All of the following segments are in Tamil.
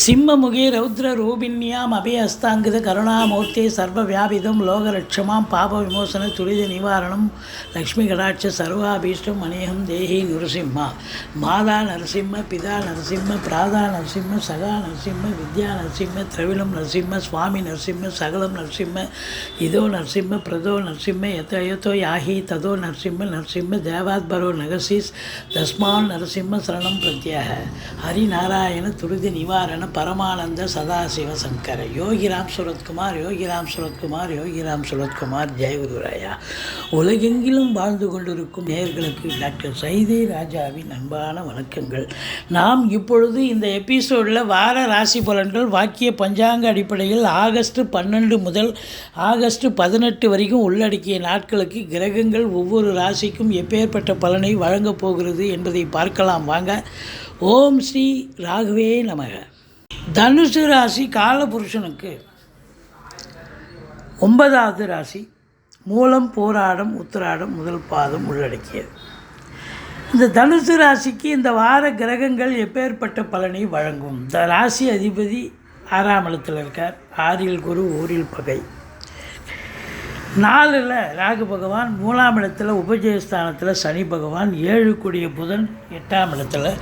சிம்மமுகே ரௌத்ர ரூபிண்யாம் அபயஸ்தாங்கித கருணாமூர்த்தி சர்வ வியாபிதம் லோகலட்சமாம் பாப விமோசன துரித நிவாரணம் லக்ஷ்மி கடாட்ச சர்வாபீஷ்டம் அநேகம் தேகி நரசிம்மா. மாதா நரசிம்ம பிதா நரசிம்ம பிராதா நரசிம்ம சகா நரசிம்ம வித்யா நரசிம்ம திரவிலம் நரசிம்ம சுவாமி நரசிம்ம சகலம் நரசிம்ம இதோ நரசிம்ம பிரதோ நரசிம்ம எத்த யதோ யாஹி ததோ நரசிம்ம நரசிம்ம தேவாத்பரோ நகசிஸ் தஸ்மான் நரசிம்ம சரணம் பிரத்யாக. ஹரிநாராயண துரித நிவாரண பரமானந்த சதாசிவ சங்கர. யோகிராம் சுரத்குமார் யோகிராம் சுரத்குமார் யோகிராம் சுரத்குமார் ஜெயகுருராயா உலகெங்கிலும் வாழ்ந்து கொண்டிருக்கும் நேர்களுக்கு டாக்டர் சைதே ராஜாவின் அன்பான வணக்கங்கள். நாம் இப்பொழுது இந்த எபிசோடில் வார ராசி பலன்கள் வாக்கிய பஞ்சாங்க அடிப்படையில் ஆகஸ்ட் பன்னெண்டு முதல் ஆகஸ்ட் பதினெட்டு வரைக்கும் உள்ளடக்கிய நாட்களுக்கு கிரகங்கள் ஒவ்வொரு ராசிக்கும் எப்பேற்பட்ட பலனை வழங்கப் போகிறது என்பதை பார்க்கலாம். வாங்க. ஓம் ஸ்ரீ ராகவே நமக. தனுசு ராசி காலபுருஷனுக்கு ஒன்பதாவது ராசி மூலம் போராடம் உத்திராடம் முதல் பாதம் உள்ளடக்கியது. இந்த தனுசு ராசிக்கு இந்த வார கிரகங்கள் எப்பேற்பட்ட பலனை வழங்கும்? இந்த ராசி அதிபதி ஆறாம் இடத்தில் இருக்கார். ஆறில் குரு ஊரில் பகை. நாலில் ராகு பகவான் மூணாம் இடத்துல உபஜயஸ்தானத்தில் சனி பகவான் ஏழு கூடிய புதன் எட்டாம் இடத்துல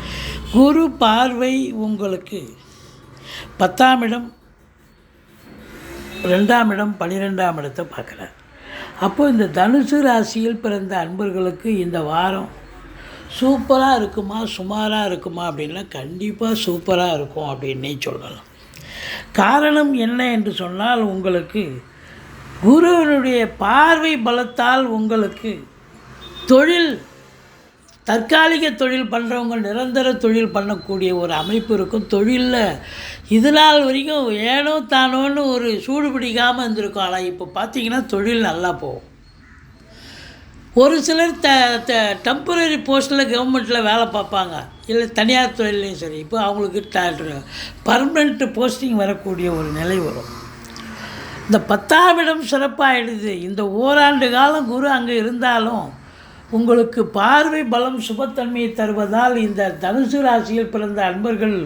குரு பார்வை உங்களுக்கு பத்தாம் இடம் ரெண்டாம் இடம் பன்னிரெண்டாம் இடத்தை பார்க்குறார். அப்போது இந்த தனுசு ராசியில் பிறந்த அன்பர்களுக்கு இந்த வாரம் சூப்பராக இருக்குமா சுமாராக இருக்குமா அப்படின்னா கண்டிப்பாக சூப்பராக இருக்கும் அப்படின்னே சொல்லலாம். காரணம் என்ன என்று சொன்னால் உங்களுக்கு குருவனுடைய பார்வை பலத்தால் உங்களுக்கு தொழில் தற்காலிக தொழில் பண்ணுறவங்க நிரந்தர தொழில் பண்ணக்கூடிய ஒரு அமைப்பு இருக்கும். தொழிலில் இது நாள் வரைக்கும் ஏனோ தானோன்னு ஒரு சூடு பிடிக்காமல் இருந்திருக்கும். ஆனால் இப்போ பார்த்தீங்கன்னா தொழில் நல்லா போகும். ஒரு சிலர் த த டெம்பரரி போஸ்ட்டில் கவர்மெண்ட்டில் வேலை பார்ப்பாங்க. இல்லை தனியார் தொழிலையும் சரி. இப்போ அவங்களுக்கு ட பர்மனெண்ட் போஸ்டிங் வரக்கூடிய ஒரு நிலை வரும். இந்த பத்தாம் இடம் சிறப்பாகிடுது இந்த ஓராண்டு காலம் குரு அங்கே இருந்தாலும் உங்களுக்கு பார்வை பலம் சுபத்தன்மையை தருவதால் இந்த தனுசு ராசியில் பிறந்த அன்பர்கள்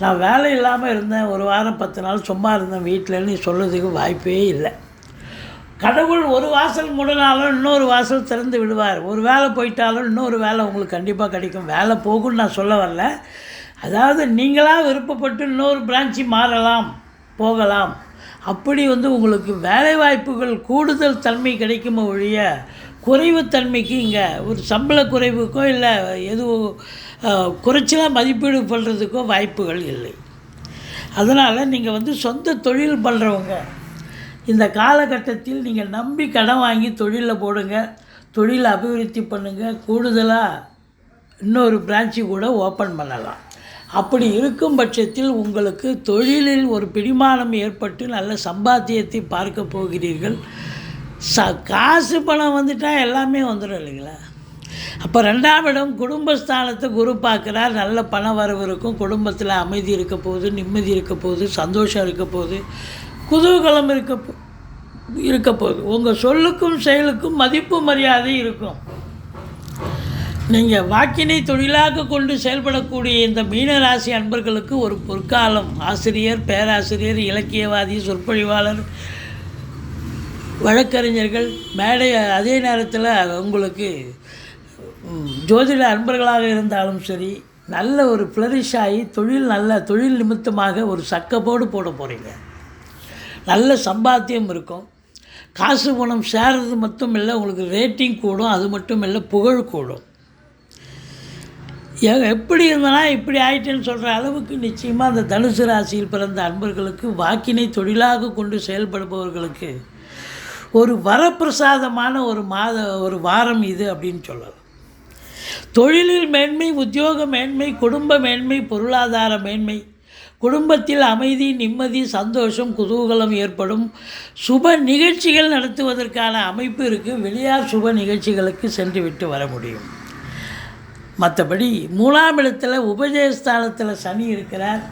நான் வேலை இல்லாமல் இருந்தேன். ஒரு வாரம் பத்து நாள் சும்மா இருந்தேன் வீட்டிலன்னு சொல்கிறதுக்கு வாய்ப்பே இல்லை. கடவுள் ஒரு வாசல் முடனாலும் இன்னொரு வாசல் திறந்து விடுவார். ஒரு வேலை போயிட்டாலும் இன்னொரு வேலை உங்களுக்கு கண்டிப்பாக கிடைக்கும். வேலை போகும்னு நான் சொல்ல வரல. அதாவது நீங்களாக விருப்பப்பட்டு இன்னொரு பிரான்ச்சு மாறலாம் போகலாம். அப்படி வந்து உங்களுக்கு வேலை வாய்ப்புகள் கூடுதல் தன்மை கிடைக்குமோ ஒழிய குறைவுத்தன்மைக்கு இங்கே ஒரு சம்பள குறைவுக்கோ இல்லை எதுவும் குறைச்சலாக மதிப்பீடு பண்ணுறதுக்கோ வாய்ப்புகள் இல்லை. அதனால் நீங்கள் வந்து சொந்த தொழில் பண்ணுறவங்க இந்த காலகட்டத்தில் நீங்கள் நம்பி கடன் வாங்கி தொழிலில் போடுங்க தொழிலை அபிவிருத்தி பண்ணுங்கள் கூடுதலாக இன்னொரு பிரான்ச்சு கூட ஓப்பன் பண்ணலாம். அப்படி இருக்கும் பட்சத்தில் உங்களுக்கு தொழிலில் ஒரு பிடிமானம் ஏற்பட்டு நல்ல சம்பாத்தியத்தை பார்க்க போகிறீர்கள். ச காசு பணம் வந்துட்டால் எல்லாமே வந்துடும் இல்லைங்களா? அப்போ ரெண்டாம் இடம் குடும்பஸ்தானத்தை குரு பார்க்குறார். நல்ல பண வரவு இருக்கும். குடும்பத்தில் அமைதி இருக்க போகுது நிம்மதி இருக்க போகுது சந்தோஷம் இருக்க போகுது குதூகலம் இருக்க இருக்க போகுது. உங்கள் சொல்லுக்கும் செயலுக்கும் மதிப்பு மரியாதை இருக்கும். நீங்கள் வாக்கினை தொழிலாக கொண்டு செயல்படக்கூடிய இந்த மீனராசி அன்பர்களுக்கு ஒரு பொற்காலம். ஆசிரியர் பேராசிரியர் இலக்கியவாதி சொற்பொழிவாளர் வழக்கறிஞர்கள் மேடை அதே நேரத்தில் உங்களுக்கு ஜோதிட அன்பர்களாக இருந்தாலும் சரி நல்ல ஒரு ஃப்ளரிஷ் ஆகி தொழில் நல்ல தொழில் நிமித்தமாக ஒரு சக்கப்போடு போட போகிறீங்க நல்ல சம்பாத்தியம் இருக்கும். காசு பணம் சேர்றது மட்டும் இல்லை உங்களுக்கு ரேட்டிங் கூடும் அது மட்டும் இல்லை புகழ் கூடும். எப்படி இருந்தனா இப்படி ஆயிட்டேன்னு சொல்கிற அளவுக்கு நிச்சயமாக அந்த தனுசு ராசியில் பிறந்த அன்பர்களுக்கு வாக்கினை தொழிலாக கொண்டு செயல்படுபவர்களுக்கு ஒரு வரப்பிரசாதமான ஒரு மாத ஒரு வாரம் இது அப்படின்னு சொல்லலாம். தொழிலில் மேன்மை உத்தியோக மேன்மை குடும்ப மேன்மை பொருளாதார மேன்மை. குடும்பத்தில் அமைதி நிம்மதி சந்தோஷம் குதூகலம் ஏற்படும். சுப நிகழ்ச்சிகள் நடத்துவதற்கான அமைப்பு இருக்குது வெளியார் சுப நிகழ்ச்சிகளுக்கு சென்று விட்டு வர முடியும். மற்றபடி மூணாம் இடத்தில் உபஜயஸ்தானத்தில் சனி இருக்கிறார்.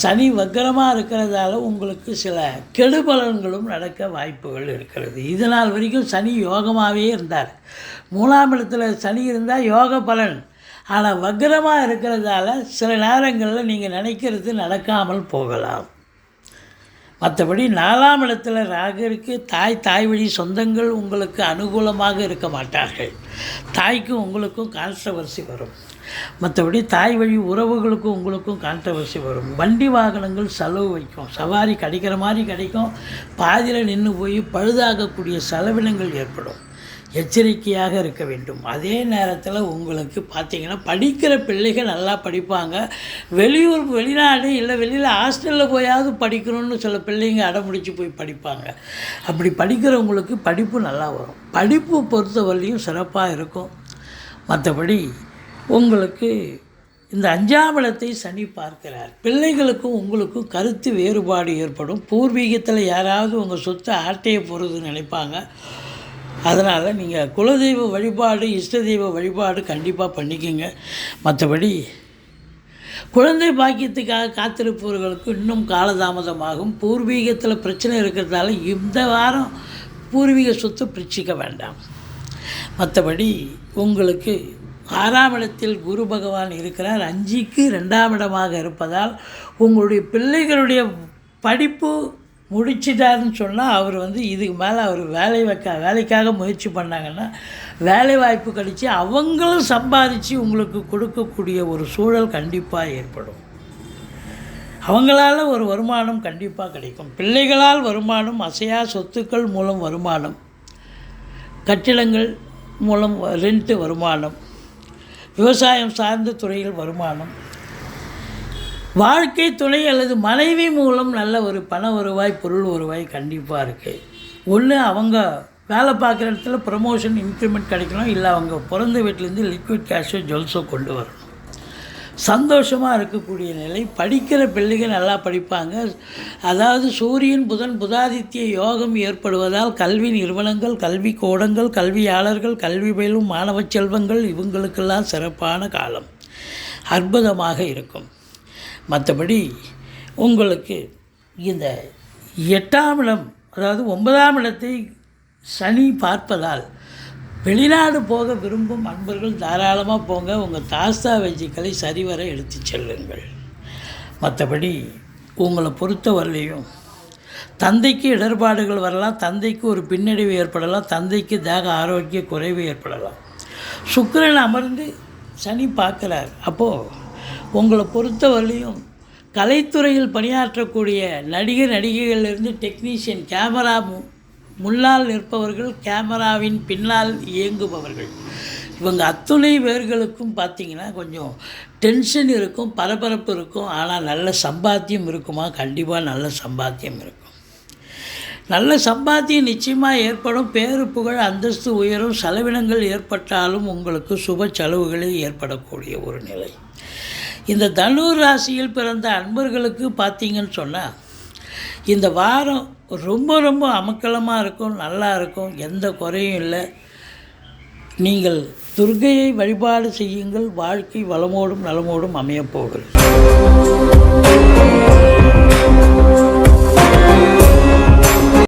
சனி வக்கரமாக இருக்கிறதால உங்களுக்கு சில கெடுபலன்களும் நடக்க வாய்ப்புகள் இருக்கிறது. இது நாள் வரைக்கும் சனி யோகமாகவே இருந்தார். மூணாம் இடத்துல சனி இருந்தால் யோக பலன். ஆனால் வக்கரமாக இருக்கிறதால சில நேரங்களில் நீங்கள் நினைக்கிறது நடக்காமல் போகலாம். மற்றபடி நாலாம் இடத்துல ராகருக்கு தாய் தாய் வழி சொந்தங்கள் உங்களுக்கு அனுகூலமாக இருக்க மாட்டார்கள். தாய்க்கும் உங்களுக்கும் கான்ட்ரவர்சி வரும். மற்றபடி தாய் வழி உறவுகளுக்கும் உங்களுக்கும் கான்ட்ரவர்சி வரும். வண்டி வாகனங்கள் செலவு வைக்கும். சவாரி கிடைக்கிற மாதிரி கிடைக்கும். பாதியில் நின்று போய் பழுதாகக்கூடிய செலவினங்கள் ஏற்படும். எச்சரிக்கையாக இருக்க வேண்டும். அதே நேரத்தில் உங்களுக்கு பார்த்தீங்கன்னா படிக்கிற பிள்ளைகள் நல்லா படிப்பாங்க. வெளியூர் வெளிநாடு இல்லை வெளியில் ஹாஸ்டலில் போயாவது படிக்கணும்னு சில பிள்ளைங்க அடமுடிச்சு போய் படிப்பாங்க. அப்படி படிக்கிறவங்களுக்கு படிப்பு நல்லா வரும். படிப்பு பொறுத்தவரையும் சிறப்பாக இருக்கும். மற்றபடி உங்களுக்கு இந்த அஞ்சாம் இடத்தை சனி பார்க்கிறார். பிள்ளைகளுக்கும் உங்களுக்கும் கருத்து வேறுபாடு ஏற்படும். பூர்வீகத்தில் யாராவது உங்கள் சொத்தை ஆட்டையை போகிறதுன்னு நினைப்பாங்க. அதனால் நீங்கள் குலதெய்வ வழிபாடு இஷ்ட தெய்வ வழிபாடு கண்டிப்பாக பண்ணிக்கோங்க. மற்றபடி குழந்தை பாக்கியத்துக்காக காத்திருப்பவர்களுக்கு இன்னும் காலதாமதமாகும். பூர்வீகத்தில் பிரச்சனை இருக்கிறதால இந்த வாரம் பூர்வீக சொத்து பிரிச்சிக்க வேண்டாம். மற்றபடி உங்களுக்கு ஆறாம் இடத்தில் குரு பகவான் இருக்கிறார். அஞ்சுக்கு ரெண்டாம் இடமாக இருப்பதால் உங்களுடைய பிள்ளைகளுடைய படிப்பு முடிச்சிட்டாருன்னு சொன்னால் அவர் வந்து இதுக்கு மேலே அவர் வேலை வைக்க வேலைக்காக முயற்சி பண்ணாங்கன்னா வேலை வாய்ப்பு கிடைச்சி அவங்களும் சம்பாதிச்சு உங்களுக்கு கொடுக்கக்கூடிய ஒரு சூழல் கண்டிப்பாக ஏற்படும். அவங்களால் ஒரு வருமானம் கண்டிப்பாக கிடைக்கும். பிள்ளைகளால் வருமானம் அசையா சொத்துக்கள் மூலம் வருமானம் கட்டிடங்கள் மூலம் ரெண்ட்டு வருமானம் விவசாயம் சார்ந்த துறையில் வருமானம். வாழ்க்கை துணை அல்லது மனைவி மூலம் நல்ல ஒரு பண வருவாய் பொருள் வருவாய் கண்டிப்பாக இருக்குது ஒன்று அவங்க வேலை பார்க்குற இடத்துல ப்ரமோஷன் இன்க்ரிமெண்ட் கிடைக்கணும். இல்லை அவங்க பிறந்த வீட்டிலேருந்து லிக்விட் கேஷோ ஜுவல்ஸோ கொண்டு வரணும். சந்தோஷமாக இருக்கக்கூடிய நிலை. படிக்கிற பிள்ளைகள் நல்லா படிப்பாங்க. அதாவது சூரியன் புதன் புதாதித்ய யோகம் ஏற்படுவதால் கல்வி நிறுவனங்கள் கல்வி கோடங்கள் கல்வியாளர்கள் கல்வி பயிலும் மாணவ செல்வங்கள் இவங்களுக்கெல்லாம் சிறப்பான காலம். அற்புதமாக இருக்கும். மற்றபடி உங்களுக்கு இந்த எட்டாம் இடம் அதாவது ஒன்பதாம் இடத்தை சனி பார்ப்பதால் வெளிநாடு போக விரும்பும் அன்பர்கள் தாராளமாக போங்க. உங்கள் தாஸ்தா வெஜிக்களை சரிவர எடுத்து செல்லுங்கள். மற்றபடி உங்களை பொறுத்தவரையிலையும் தந்தைக்கு இடர்பாடுகள் வரலாம் தந்தைக்கு ஒரு பின்னடைவு ஏற்படலாம் தந்தைக்கு தேக ஆரோக்கிய குறைவு ஏற்படலாம். சுக்கரன் அமர்ந்து சனி பார்க்குறார். அப்போது உங்களை பொறுத்தவரையிலையும் கலைத்துறையில் பணியாற்றக்கூடிய நடிகர் நடிகைகளிலிருந்து டெக்னீஷியன் கேமரா முன்னால் நிற்பவர்கள் கேமராவின் பின்னால் இயங்குபவர்கள். இவங்க அத்துணை பேர்களுக்கும் பார்த்தீங்கன்னா கொஞ்சம் டென்ஷன் இருக்கும் பரபரப்பு இருக்கும். ஆனால் நல்ல சம்பாத்தியம் இருக்குமா? கண்டிப்பாக நல்ல சம்பாத்தியம் இருக்கும். நல்ல சம்பாத்தியம் நிச்சயமாக ஏற்படும். பேரு புகழ் அந்தஸ்து உயரும் செலவினங்கள் ஏற்பட்டாலும் உங்களுக்கு சுப செலவுகளே ஏற்படக்கூடிய ஒரு நிலை. இந்த தனுர் ராசியில் பிறந்த அன்பர்களுக்கு பார்த்தீங்கன்னு சொன்னால் இந்த வாரம் ரொம்ப ரொம்ப அமக்கலமாக இருக்கும் நல்லா இருக்கும் எந்த குறையும் இல்லை. நீங்கள் துர்கையை வழிபாடு செய்யுங்கள் வாழ்க்கை வளமோடும் நலமோடும் அமையப்போகிறது